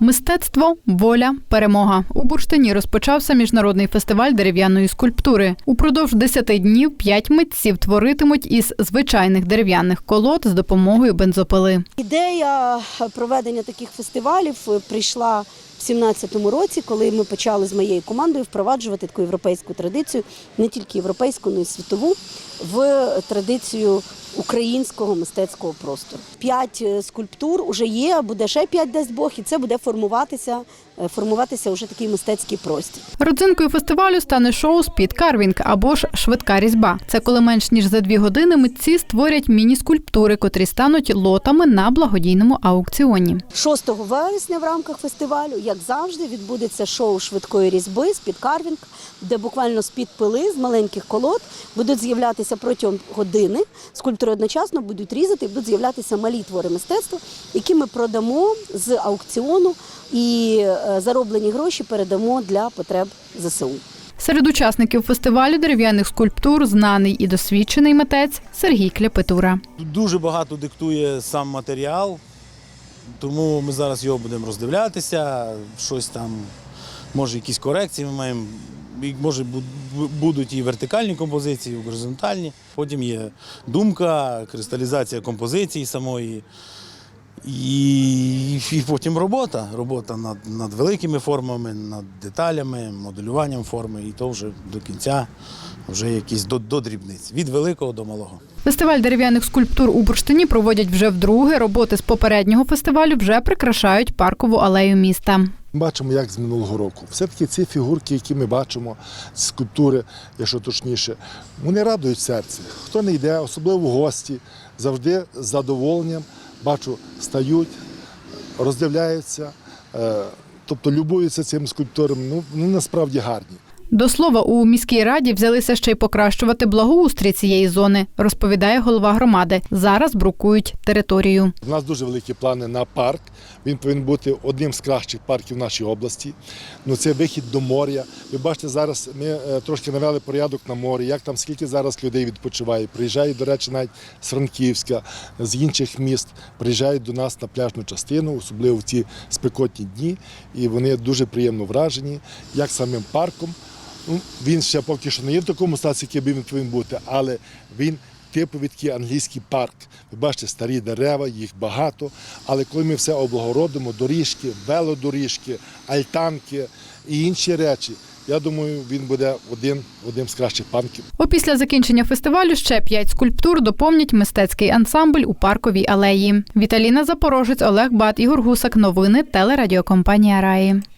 Мистецтво, воля, перемога. У Бурштині розпочався міжнародний фестиваль дерев'яної скульптури. Упродовж 10 днів п'ять митців творитимуть із звичайних дерев'яних колод з допомогою бензопили. Ідея проведення таких фестивалів прийшла в 2017 році, коли ми почали з моєю командою впроваджувати таку європейську традицію, не тільки європейську, але й світову, в традицію українського мистецького простору. П'ять е, скульптур вже є, буде ще п'ять дасть Бог, і це буде формуватися, е, формуватися вже такий мистецький простір. Родзинкою фестивалю стане шоу Спід Карвінг або ж швидка різьба. Це коли менш ніж за дві години митці створять міні-скульптури, котрі стануть лотами на благодійному аукціоні. 6 вересня в рамках фестивалю, як завжди, відбудеться шоу швидкої різьби з підкарвінг, де буквально з-під пили з маленьких колод будуть з'являтися протягом години. Скульптори одночасно будуть різати і будуть з'являтися малі твори мистецтва, які ми продамо з аукціону і е, зароблені гроші передамо для потреб ЗСУ. Серед учасників фестивалю дерев'яних скульптур знаний і досвідчений митець Сергій Кляпитура. Дуже багато диктує сам матеріал, тому ми зараз його будемо роздивлятися, щось там, може якісь корекції ми маємо. Може, будуть і вертикальні композиції, і горизонтальні. Потім є думка, кристалізація композиції самої. І, і потім робота. Робота над, над великими формами, над деталями, моделюванням форми, і то вже до кінця вже якісь до, до дрібниць, від великого до малого. Фестиваль дерев'яних скульптур у Бурштині проводять вже вдруге. Роботи з попереднього фестивалю вже прикрашають паркову алею міста. Бачимо, як з минулого року. Все-таки ці фігурки, які ми бачимо, скульптури, якщо точніше, вони радують серце. Хто не йде, особливо гості, завжди з задоволенням бачу, стають, роздивляються, е, тобто любуються цим скульптурами. Ну, вони насправді гарні. До слова, у міській раді взялися ще й покращувати благоустрій цієї зони, розповідає голова громади. Зараз брукують територію. У нас дуже великі плани на парк. Він повинен бути одним з кращих парків в нашій області. Ну, це вихід до моря. Ви бачите, зараз ми е, трошки навели порядок на морі, як там скільки зараз людей відпочиває. Приїжджають, до речі, навіть з Франківська, з інших міст, приїжджають до нас на пляжну частину, особливо в ці спекотні дні. І вони дуже приємно вражені, як самим парком. Ну, він ще поки що не є в такому статі, який він повинен бути, але він типовий такий англійський парк. Ви бачите, старі дерева, їх багато. Але коли ми все облагородимо, доріжки, велодоріжки, альтанки і інші речі, я думаю, він буде один, одним з кращих парків. Опісля закінчення фестивалю ще п'ять скульптур доповнять мистецький ансамбль у парковій алеї. Віталіна Запорожець, Олег Бат, Ігор Гусак. Новини телерадіокомпанія Раї.